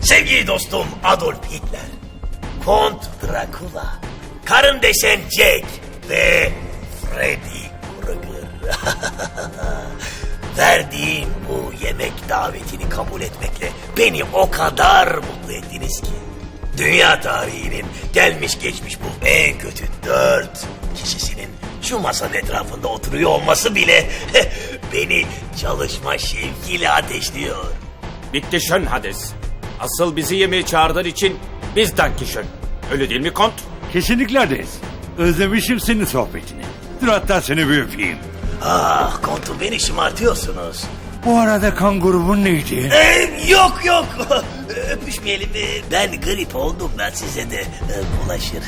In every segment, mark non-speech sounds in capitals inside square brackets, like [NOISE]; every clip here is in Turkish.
Sevgili dostum Adolf Hitler, Kont Dracula, karın deşen Jack ve Freddy Krueger. [LAUGHS] Verdiğin bu yemek davetini kabul etmekle beni o kadar mutlu ettiniz ki. Dünya tarihinin gelmiş geçmiş bu en kötü dört kişisinin şu masanın etrafında oturuyor olması bile [LAUGHS] beni çalışma şevkiyle ateşliyor. Bitti şön Hades. Asıl bizi yemeğe çağırdığın için biz dankişön. Öyle değil mi kont? Kesinlikle Hades. Özlemişim senin sohbetini. Dur hatta seni bir öpeyim. Ah kontum beni şımartıyorsunuz. Bu arada kan grubun neydi? Ee, yok yok [LAUGHS] öpüşmeyelim ben grip oldum ben size de e, bulaşır.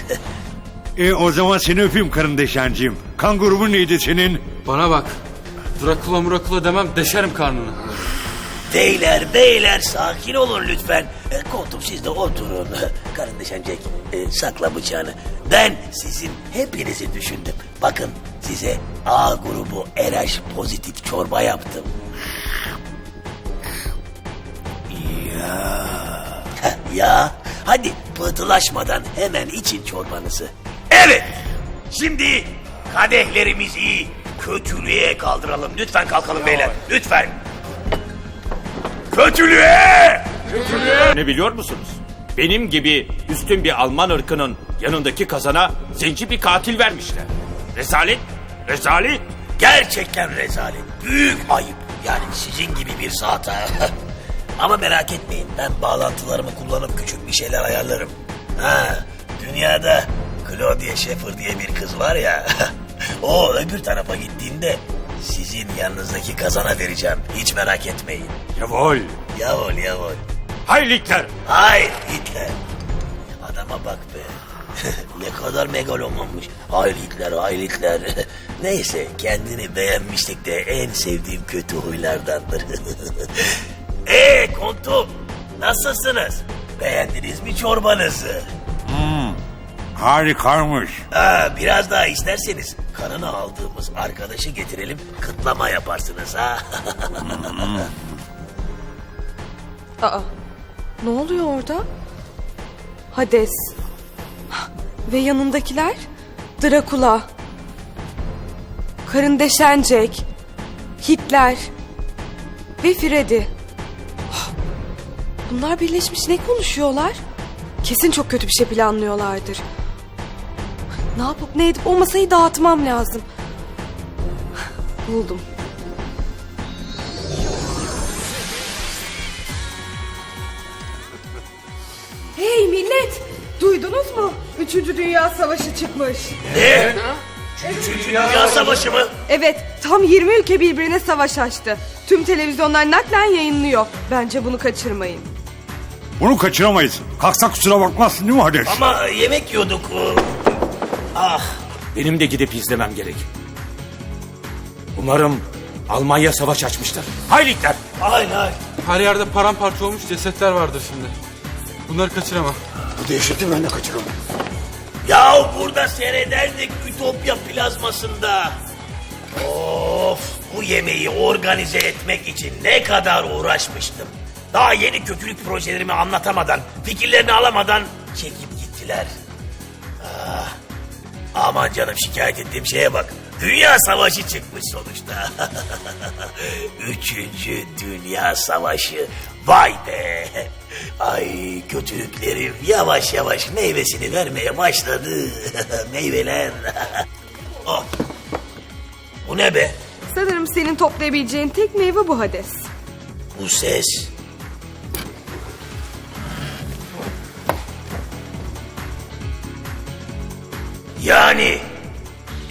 E, o zaman seni öpeyim karın deşenciğim. Kan grubun neydi senin? Bana bak. Drakula murakula demem deşerim karnını. Beyler beyler sakin olun lütfen. E, koltuğum siz de oturun. [LAUGHS] Karın deşencek e, sakla bıçağını. Ben sizin hepinizi düşündüm. Bakın size A grubu RH pozitif çorba yaptım. Ya. [LAUGHS] Ya hadi pıhtılaşmadan hemen için çorbanızı. Evet. Şimdi kadehlerimizi kötülüğe kaldıralım. Lütfen kalkalım beyler. Lütfen. Kötülüğe! Ne biliyor musunuz? Benim gibi üstün bir Alman ırkının yanındaki kazana zenci bir katil vermişler. Rezalet, rezalet. Gerçekten rezalet. Büyük ayıp. Yani sizin gibi bir saate. [LAUGHS] Ama merak etmeyin ben bağlantılarımı kullanıp küçük bir şeyler ayarlarım. Ha, dünyada Claudia Schiffer diye bir kız var ya. [LAUGHS] o öbür tarafa gittiğinde sizin yanınızdaki kazana vereceğim. Hiç merak etmeyin. Yavol. Yavul yavul. Haylikler. Hayır Hitler. Adama bak be. [LAUGHS] ne kadar megalomanmış. Hayır Hitler, hayır Hitler. [LAUGHS] Neyse kendini beğenmişlik de en sevdiğim kötü huylardandır. Eee [LAUGHS] kontum nasılsınız? Beğendiniz mi çorbanızı? Harikaymış. Ha, biraz daha isterseniz kanını aldığımız arkadaşı getirelim kıtlama yaparsınız ha. Aa, ne oluyor orada? Hades. Ve yanındakiler? Drakula. Karın deşen. Hitler. Ve Freddy. Bunlar birleşmiş ne konuşuyorlar? Kesin çok kötü bir şey planlıyorlardır. Ne yapıp ne edip o masayı dağıtmam lazım. Buldum. Hey millet! Duydunuz mu? Üçüncü Dünya Savaşı çıkmış. ne? Üçüncü Dünya Savaşı mı? Evet, tam 20 ülke birbirine savaş açtı. Tüm televizyonlar naklen yayınlıyor. Bence bunu kaçırmayın. Bunu kaçıramayız. Kalksak kusura bakmazsın değil mi Hades? Ama yemek yiyorduk. Ah Benim de gidip izlemem gerek. Umarım Almanya savaş açmıştır. Haylikler. Hayır hayır. Her yerde paramparça olmuş cesetler vardır şimdi. Bunları kaçıramam. Ya burada seyrederdik Ütopya plazmasında. Of bu yemeği organize etmek için ne kadar uğraşmıştım. Daha yeni kötülük projelerimi anlatamadan, fikirlerini alamadan çekip gittiler. Ah, aman canım şikayet ettiğim şeye bak. Dünya savaşı çıkmış sonuçta. [LAUGHS] Üçüncü Dünya Savaşı. Vay be. Ay kötülüklerim yavaş yavaş meyvesini vermeye başladı. [LAUGHS] Meyveler. [LAUGHS] oh. Bu ne be? Sanırım senin toplayabileceğin tek meyve bu Hades. Bu ses. Yani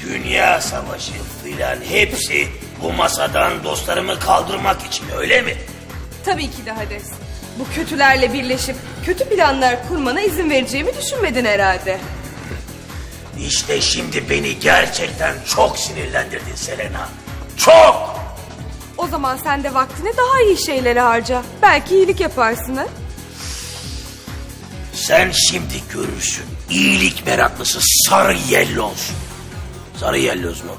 dünya savaşı filan hepsi bu masadan dostlarımı kaldırmak için öyle mi? Tabii ki de Hades. Bu kötülerle birleşip kötü planlar kurmana izin vereceğimi düşünmedin herhalde. İşte şimdi beni gerçekten çok sinirlendirdin Selena. Çok! O zaman sen de vaktini daha iyi şeylere harca. Belki iyilik yaparsın ha? Sen şimdi görürsün. İyilik meraklısı sarı yelloz. Sarı yelloz mu?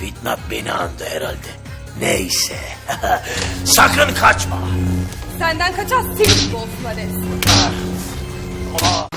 Fitnat beni andı herhalde. Neyse. [LAUGHS] Sakın kaçma. Senden kaçan senin gibi olsun Hades. Aa,